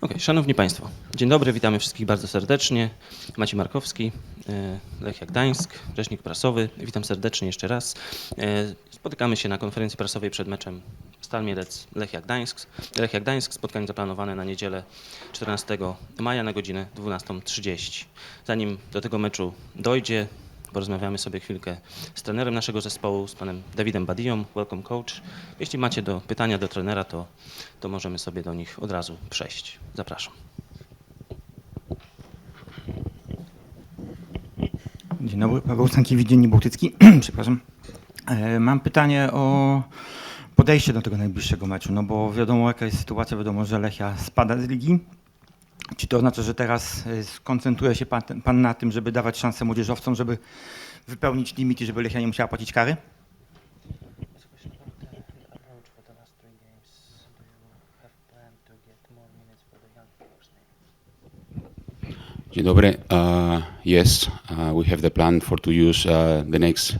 Okej, Szanowni Państwo, dzień dobry, witamy wszystkich bardzo serdecznie. Maciej Markowski, e, Lechia Gdańsk, rzecznik prasowy. Witam serdecznie jeszcze raz. E, Spotykamy się na konferencji prasowej przed meczem Stal Mielec Lechia Gdańsk. Lechia Gdańsk, spotkanie zaplanowane na niedzielę 14 maja na godzinę 12.30. Zanim do tego meczu dojdzie, porozmawiamy sobie chwilkę z trenerem naszego zespołu, z panem Dawidem Badią, welcome coach. Jeśli macie do pytania do trenera, to, to możemy sobie do nich od razu przejść. Zapraszam. Dzień dobry, Paweł Stankiewicz, Dziennik Bałtycki. Przepraszam. E, Mam pytanie o podejście do tego najbliższego meczu, no bo wiadomo jaka jest sytuacja, wiadomo, że Lechia spada z ligi. Czy to oznacza, że teraz e, skoncentruje się pan, pan na tym, żeby dawać szansę młodzieżowcom, żeby wypełnić limit i żeby Lechia nie musiała płacić kary? Dzień dobry. Uh, yes, uh, we have the plan for to use uh, the next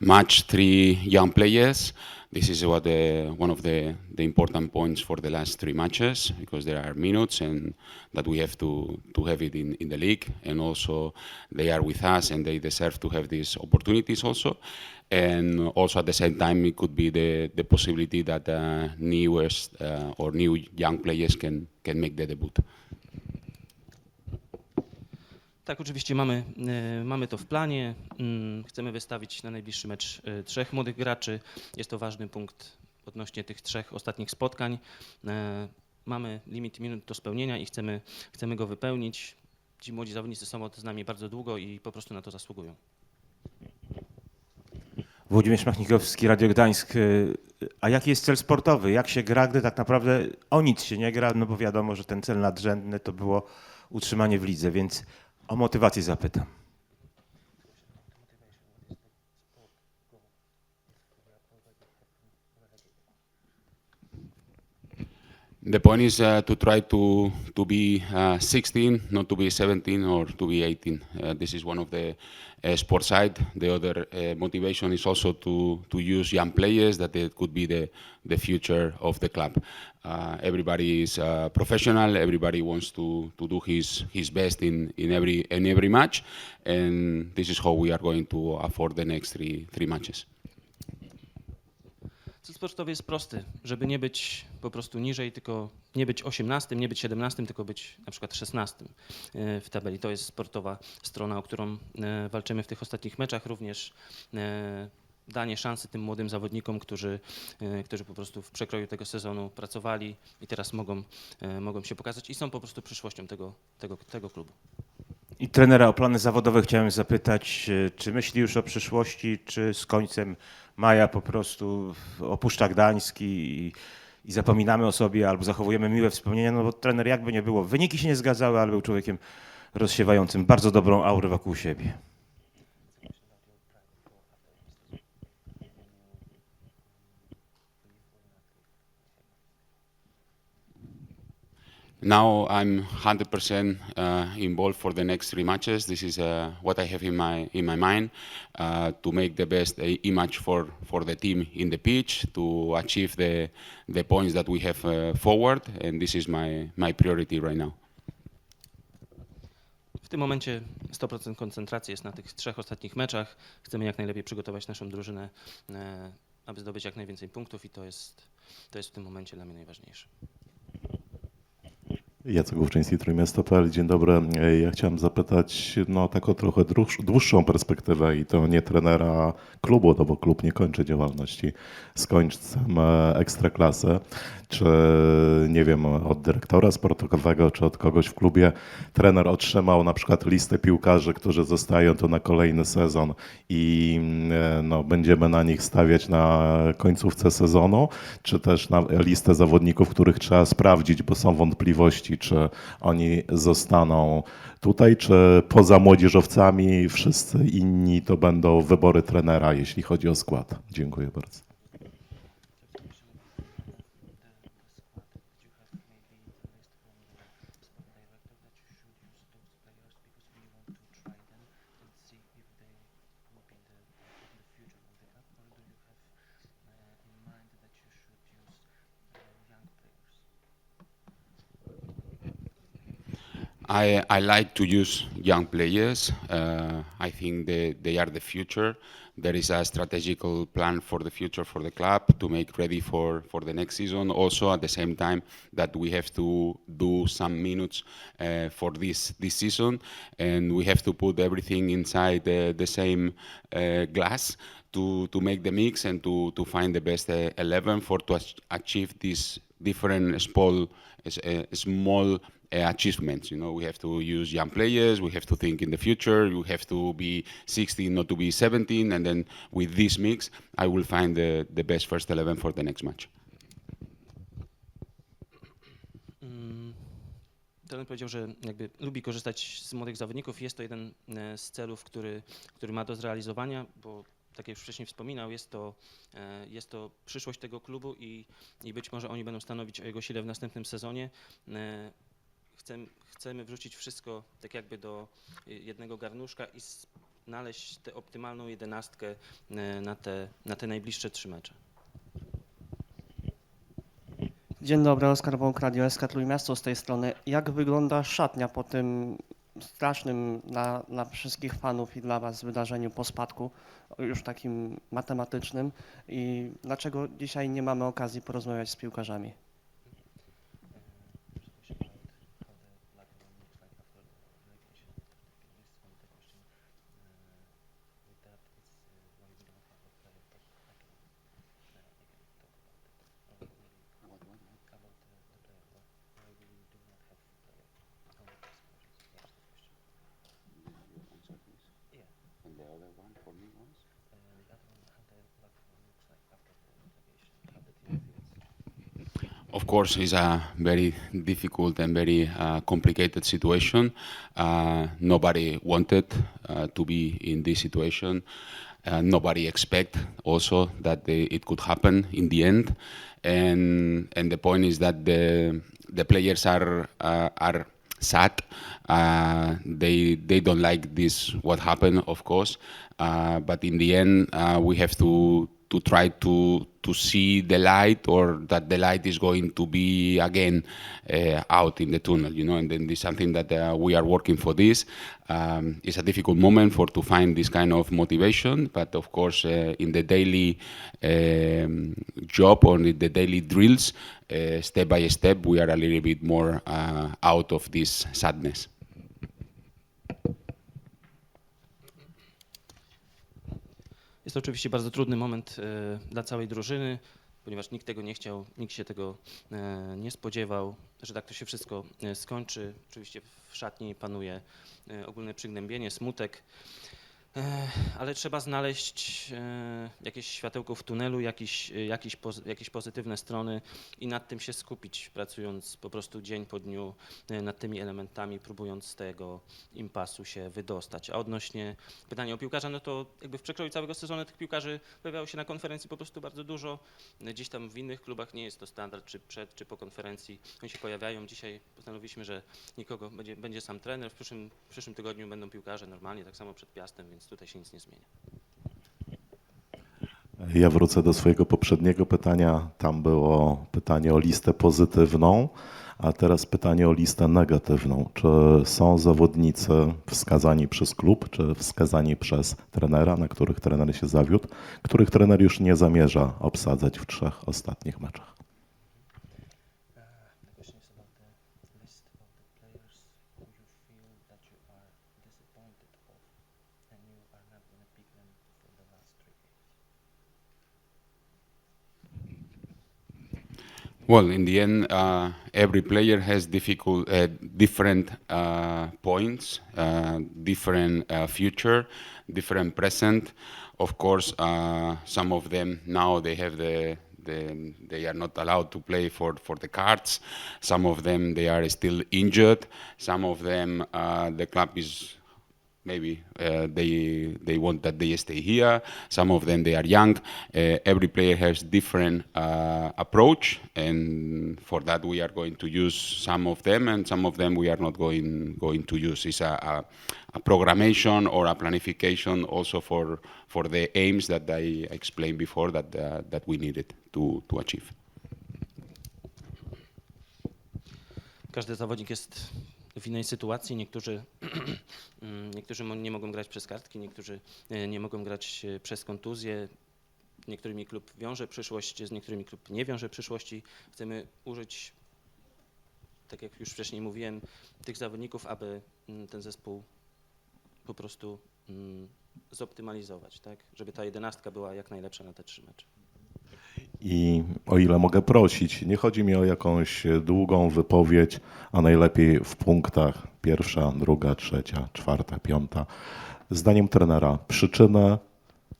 match three young players. This is what the, one of the, the important points for the last three matches because there are minutes and that we have to, to have it in, in the league and also they are with us and they deserve to have these opportunities also and also at the same time it could be the, the possibility that uh, newest uh, or new young players can, can make the debut. Tak, oczywiście mamy, e, mamy to w planie. Mm, Chcemy wystawić na najbliższy mecz e, trzech młodych graczy. Jest to ważny punkt odnośnie tych trzech ostatnich spotkań. E, Mamy limit minut do spełnienia i chcemy, chcemy go wypełnić. Ci młodzi zawodnicy są z nami bardzo długo i po prostu na to zasługują. Włodzimierz Machnikowski, Radio Gdańsk. A jaki jest cel sportowy? Jak się gra, gdy tak naprawdę o nic się nie gra? No bo wiadomo, że ten cel nadrzędny to było utrzymanie w lidze, więc o motywację zapytam. The point is uh, to try to to be uh, 16, not to be 17 or to be 18. Uh, this is one of the uh, sport side. The other uh, motivation is also to to use young players that it could be the the future of the club. Uh, everybody is professional. Everybody wants to to do his his best in in every in every match, and this is how we are going to afford the next three three matches. Cel sportowy jest prosty, żeby nie być po prostu niżej, tylko nie być 18, nie być 17, tylko być na przykład 16 e, w tabeli. To jest sportowa strona, o którą e, walczymy w tych ostatnich meczach, również e, danie szansy tym młodym zawodnikom, którzy, którzy po prostu w przekroju tego sezonu pracowali i teraz mogą, mogą się pokazać i są po prostu przyszłością tego, tego, tego klubu. I trenera o plany zawodowe chciałem zapytać, y, czy myśli już o przyszłości, czy z końcem maja po prostu opuszcza Gdańsk i, i zapominamy o sobie albo zachowujemy miłe wspomnienia, no bo trener jakby nie było, wyniki się nie zgadzały, ale był człowiekiem rozsiewającym bardzo dobrą aurę wokół siebie. Now I'm 100% uh, involved for the next three matches. This is uh, what I have in my in my mind uh, to make the best uh, image for, for the team in the pitch to achieve the the points that we have uh, forward, and this is my my priority right now. W tym momencie 100% koncentracji jest na tych trzech ostatnich meczach. Chcemy jak najlepiej przygotować naszą drużynę, e, aby zdobyć jak najwięcej punktów i to jest, to jest w tym momencie dla mnie najważniejsze. Jacek Główczyński, Trójmiasto.pl. Dzień dobry. Ja chciałem zapytać no, tak o trochę dłuższ- dłuższą perspektywę i to nie trenera klubu, no bo klub nie kończy działalności z końcem e, ekstraklasy. Czy, nie wiem, od dyrektora sportowego, czy od kogoś w klubie trener otrzymał na przykład listę piłkarzy, którzy zostają tu na kolejny sezon i e, no, będziemy na nich stawiać na końcówce sezonu, czy też na listę zawodników, których trzeba sprawdzić, bo są wątpliwości, czy oni zostaną tutaj, czy poza młodzieżowcami wszyscy inni to będą wybory trenera, jeśli chodzi o skład. Dziękuję bardzo. I, I like to use young players. Uh, I think they, they are the future. There is a strategical plan for the future for the club to make ready for, for the next season. Also, at the same time, that we have to do some minutes uh, for this this season, and we have to put everything inside the, the same uh, glass to, to make the mix and to, to find the best uh, 11 for to ach- achieve this different small uh, small uh, achievements. You know, we have to use young players. We have to think in the future. You have to be 16, not to be 17, and then with this mix, I will find the, the best first 11 for the next match. Mm, Trener powiedział, że jakby lubi korzystać z młodych zawodników. Jest to jeden e, z celów, który, który ma do zrealizowania, bo tak jak już wcześniej wspominał, jest to, e, jest to przyszłość tego klubu i, i być może oni będą stanowić o jego sile w następnym sezonie. Chcemy, chcemy wrzucić wszystko tak jakby do e, jednego garnuszka i znaleźć tę optymalną jedenastkę e, na te, na te najbliższe trzy mecze. Dzień dobry, Oskar Bąk, Radio SK Trójmiasto z tej strony. Jak wygląda szatnia po tym strasznym dla, dla wszystkich fanów i dla Was wydarzeniu po spadku, już takim matematycznym i dlaczego dzisiaj nie mamy okazji porozmawiać z piłkarzami? Of course, it's a very difficult and very uh, complicated situation. Uh, nobody wanted uh, to be in this situation. Uh, nobody expect also that the, it could happen in the end. And and the point is that the the players are uh, are sad. Uh, they they don't like this what happened, of course. But in the end, we have to to try to to see the light or that the light is going to be again uh, out in the tunnel you know? And then this is something that uh, we are working for this. Um, it's a difficult moment for to find this kind of motivation but of course uh, in the daily um, job or in the daily drills uh, step by step we are a little bit more uh, out of this sadness Jest to oczywiście bardzo trudny moment e, dla całej drużyny, ponieważ nikt tego nie chciał, nikt się tego e, nie spodziewał, że tak to się wszystko e, skończy. Oczywiście w szatni panuje ogólne przygnębienie, smutek, ale trzeba znaleźć e, jakieś światełko w tunelu, jakiś, jakiś poz, jakieś pozytywne strony i nad tym się skupić, pracując po prostu dzień po dniu e, nad tymi elementami, próbując z tego impasu się wydostać. A odnośnie pytania o piłkarza, no to jakby w przekroju całego sezonu tych piłkarzy pojawiało się na konferencji po prostu bardzo dużo. Gdzieś tam w innych klubach nie jest to standard, czy przed, czy po konferencji oni się pojawiają. Dzisiaj postanowiliśmy, że nikogo, będzie, będzie sam trener, w przyszłym, w przyszłym tygodniu będą piłkarze normalnie, tak samo przed Piastem, więc tutaj się nic nie zmienia. Ja wrócę do swojego poprzedniego pytania. Tam było pytanie o listę pozytywną, a teraz pytanie o listę negatywną. Czy są zawodnicy wskazani przez klub, czy wskazani przez trenera, na których trener się zawiódł, których trener już nie zamierza obsadzać w trzech ostatnich meczach? For the last three. Well, in the end, uh, every player has difficult, uh, different uh, points, uh, different uh, future, different present. Of course, uh, some of them now they have the, the they are not allowed to play for, for the cards. Some of them they are still injured. Some of them uh, the club is maybe uh, they they want that they stay here. Some of them they are young. Uh, every player has different uh, approach, and for that we are going to use some of them, and some of them we are not going going to use. It's a, a, a programmation or a planification also for for the aims that I explained before that uh, that we needed to to achieve. Każdy zawodnik jest w innej sytuacji. Niektórzy, mm, niektórzy nie mogą grać przez kartki, niektórzy e, nie mogą grać e, przez kontuzję. Niektórymi klub wiąże przyszłość, z niektórymi klub nie wiąże przyszłości. Chcemy użyć, tak jak już wcześniej mówiłem, tych zawodników, aby mm, ten zespół po prostu mm, zoptymalizować, tak? żeby ta jedenastka była jak najlepsza na te trzy mecze. I o ile mogę prosić, nie chodzi mi o jakąś długą wypowiedź, a najlepiej w punktach pierwsza, druga, trzecia, czwarta, piąta. Zdaniem trenera przyczyny,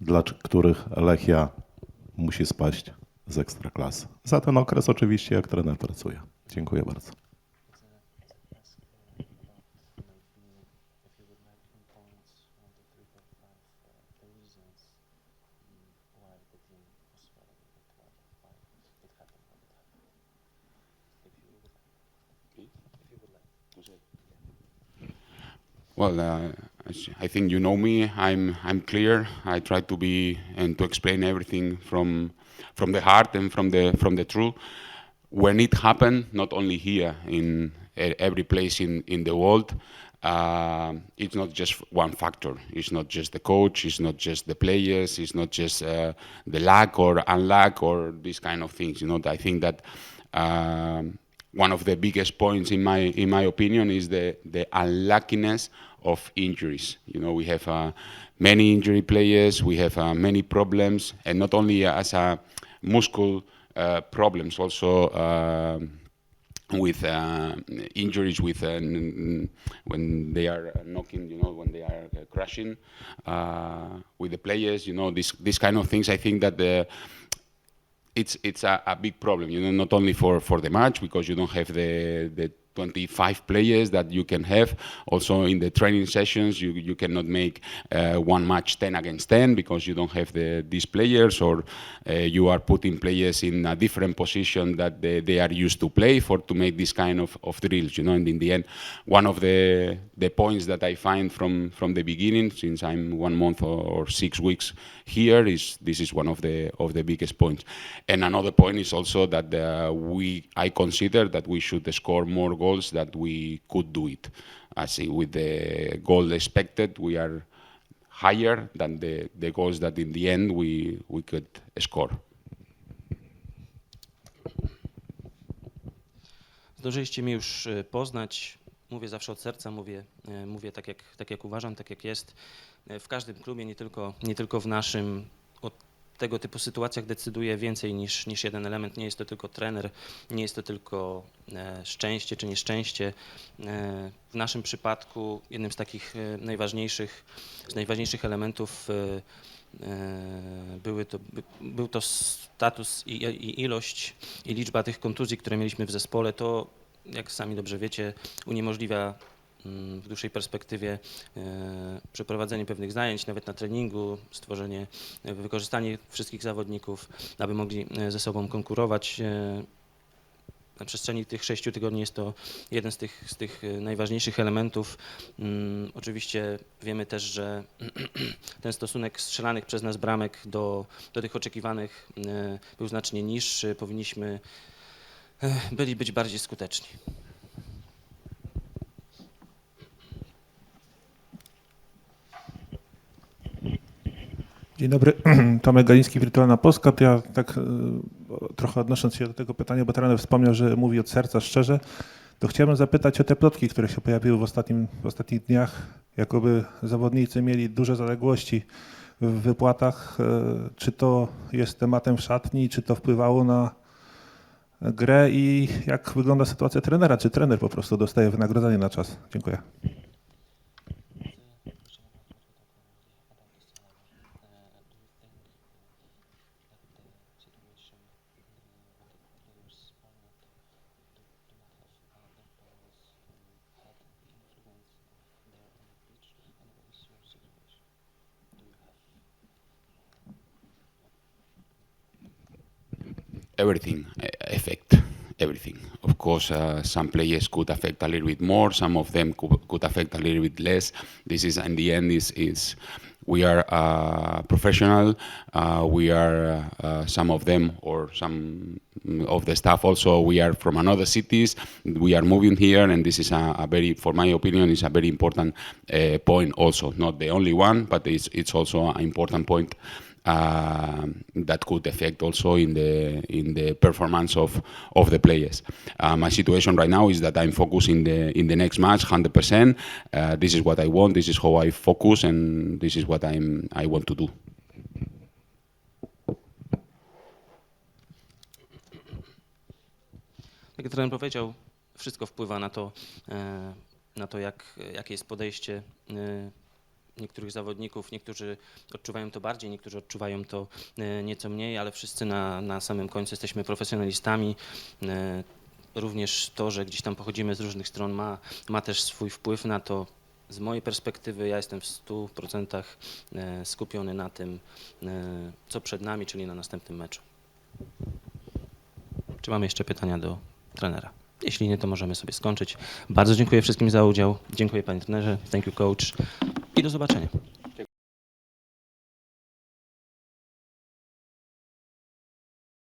dla których Lechia musi spaść z ekstraklasy. Za ten okres oczywiście jak trener pracuje. Dziękuję bardzo. Well, uh, I think you know me. I'm I'm clear. I try to be and to explain everything from from the heart and from the from the truth. When it happened, not only here in every place in in the world, uh, it's not just one factor. It's not just the coach. It's not just the players. It's not just uh, the lack or unluck or these kind of things. You know, I think that. Um, one of the biggest points in my in my opinion is the the unluckiness of injuries. You know, we have uh, many injury players, we have uh, many problems, and not only as a muscle uh, problems, also. um with uh, injuries with uh, when they are knocking, you know, when they are uh, crashing uh, with the players, you know, this this kind of things. I think that the it's it's a, a big problem, you know, not only for, for the match because you don't have the the 25 players that you can have. Also in the training sessions, you you cannot make uh, one match 10 against 10 because you don't have the these players, or uh, you are putting players in a different position that they, they are used to play for to make this kind of, of drills, you know. And in the end, one of the the points that I find from from the beginning, since I'm one month or, or six weeks here, is this is one of the of the biggest points. And another point is also that uh, we I consider that we should score more goals that we could do it. I see with the goal expected, we are higher than the, the goals that in the end we we could score. Zdążyliście mnie już e, poznać. Mówię zawsze od serca, mówię, e, mówię tak, jak, tak jak uważam, tak jak jest. E, W każdym klubie, nie tylko, nie tylko w naszym, o tego typu sytuacjach decyduje więcej niż, niż jeden element. Nie jest to tylko trener, nie jest to tylko e, szczęście czy nieszczęście. E, w naszym przypadku jednym z takich e, najważniejszych, z najważniejszych elementów były to, by, był to status i, i ilość i liczba tych kontuzji, które mieliśmy w zespole, to jak sami dobrze wiecie, uniemożliwia w dłuższej perspektywie e, przeprowadzenie pewnych zajęć, nawet na treningu, stworzenie, e, wykorzystanie wszystkich zawodników, aby mogli e, ze sobą konkurować. Na przestrzeni tych sześciu tygodni jest to jeden z tych, z tych najważniejszych elementów. Mm, Oczywiście wiemy też, że ten stosunek strzelanych przez nas bramek do, do tych oczekiwanych był znacznie niższy. Powinniśmy byli być bardziej skuteczni. Dzień dobry, Tomek Galiński, Wirtualna Polska. To ja tak e, trochę odnosząc się do tego pytania, bo trener wspomniał, że mówi od serca szczerze, to chciałbym zapytać o te plotki, które się pojawiły w, ostatnim, w ostatnich dniach, jakoby zawodnicy mieli duże zaległości w wypłatach. E, Czy to jest tematem w szatni, czy to wpływało na grę i jak wygląda sytuacja trenera? Czy trener po prostu dostaje wynagrodzenie na czas? Dziękuję. Everything uh, affect everything. Of course, uh, some players could affect a little bit more. Some of them could, could affect a little bit less. This is, in the end, is is we are uh, professional. Uh, we are uh, some of them or some of the staff also. We are from another cities. We are moving here, and this is a, a very, for my opinion, is a very important uh, point. Also, not the only one, but it's it's also an important point uh, that could affect also in the in the performance of of the players. Uh, my situation right now is that I'm focused in the in the next match 100%. Uh, this is what I want. This is how I focus, and this is what I'm I want to do. Jak trener powiedział, wszystko wpływa na to, na to jak, jakie jest podejście niektórych zawodników. Niektórzy odczuwają to bardziej, niektórzy odczuwają to e, nieco mniej, ale wszyscy na, na samym końcu jesteśmy profesjonalistami. E, Również to, że gdzieś tam pochodzimy z różnych stron, ma, ma też swój wpływ na to. Z mojej perspektywy ja jestem w 100% e, skupiony na tym, co przed nami, czyli na następnym meczu. Czy mamy jeszcze pytania do trenera? Jeśli nie, to możemy sobie skończyć. Bardzo dziękuję wszystkim za udział. Dziękuję panie trenerze. Thank you coach. I do zobaczenia.